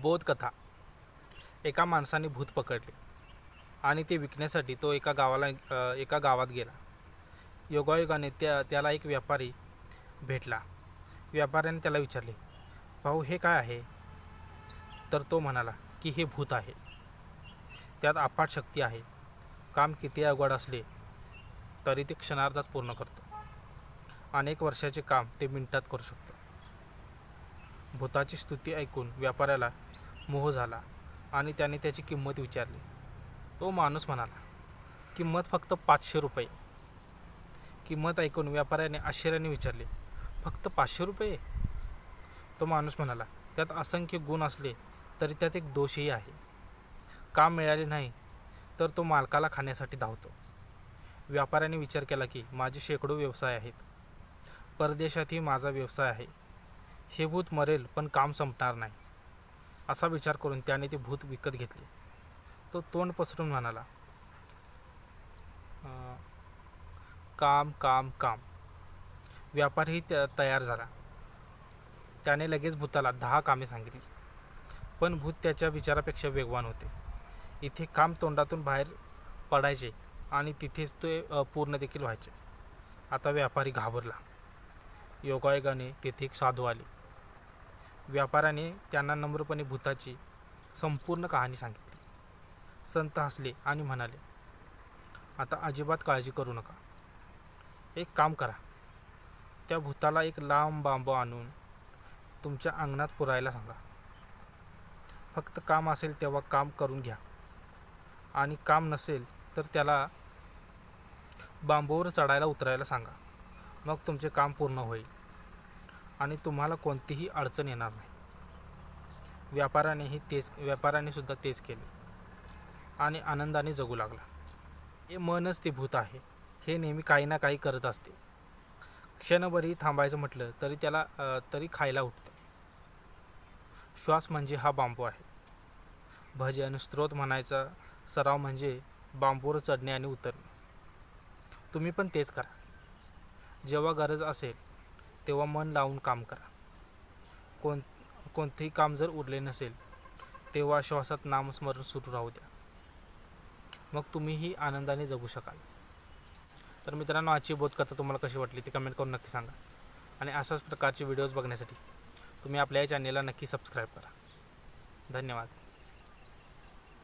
बोधकथा. एका माणसाने भूत पकडले आणि ते विकण्यासाठी तो एका गावाला एका गावात गेला. योगायोगाने त्या त्याला एक व्यापारी भेटला. व्यापाऱ्याने त्याला विचारले भाऊ हे काय आहे? तर तो म्हणाला की हे भूत आहे. त्यात अफाट शक्ती आहे. काम किती अवघड असले तरी ते क्षणार्धात पूर्ण करतो. अनेक वर्षाचे काम ते मिनिटात करू शकतो. भूताची स्तुती ऐकून व्यापाऱ्याला मोह झाला आणि त्याने त्याची किंमत विचारली. तो माणूस म्हणाला किंमत फक्त पाचशे रुपये. किंमत ऐकून व्यापाऱ्याने आश्चर्याने विचारले फक्त पाचशे रुपये? तो माणूस म्हणाला त्यात असंख्य गुण असले तरी त्यात एक दोषही आहे. काम मिळाले नाही तर तो मालकाला खाण्यासाठी धावतो. व्यापाऱ्याने विचार केला की माझे शेकडो व्यवसाय आहेत. परदेशातही माझा व्यवसाय आहे. हे भूत मरेल पण काम संपणार नाही. असा विचार करून त्याने ते भूत विकत घेतले. तो तोंड पसरून म्हणाला काम काम काम. व्यापारीही तयार झाला. त्याने लगेच भूताला दहा कामे सांगितली. पण भूत त्याच्या विचारापेक्षा वेगवान होते. इथे काम तोंडातून बाहेर पडायचे आणि तिथेच ते पूर्ण देखील व्हायचे. आता व्यापारी घाबरला. योगायोगाने तेथे एक साधू आले. व्यापाऱ्याने त्यांना नम्रपणे भूताची संपूर्ण कहाणी सांगितली. संत हसले आणि म्हणाले आता अजिबात काळजी करू नका. एक काम करा. त्या भूताला एक लांब बांबू आणून तुमच्या अंगणात पुरायला सांगा. फक्त काम असेल तेव्हा काम करून घ्या. आणि काम नसेल तर त्याला बांबूवर चढायला उतरायला सांगा. मग तुमचे काम पूर्ण होईल. आणि तुम्हाला कोणतीही अडचण येणार नाही. व्यापाऱ्यानेही तेच व्यापाऱ्याने सुद्धा तेच केले. आणि आनंदाने जगू लागला. हे मनच ते भूत आहे. हे नेहमी काही ना काही करत असते. क्षणभरही थांबायचं म्हटलं तरी त्याला तरी खायला उठतं. श्वास म्हणजे हा बांबू आहे. भजन स्त्रोत म्हणायचा सराव म्हणजे बांबूवर चढणे आणि उतरणे. तुम्ही पण तेच करा. जेव्हा गरज असेल तेव्हा मन लावून काम करा. कोण कोणतेही काम जर उरले नसेल तेव्हा श्वासात नामस्मरण सुरू राहू द्या. मग तुम्हीही आनंदाने जगू शकाल. तर मित्रांनो आजची बोधकथा तुम्हाला कशी वाटली ती कमेंट करून नक्की सांगा. आणि अशाच प्रकारचे व्हिडिओज बघण्यासाठी तुम्ही आपल्या या चॅनेलला नक्की सबस्क्राईब करा. धन्यवाद.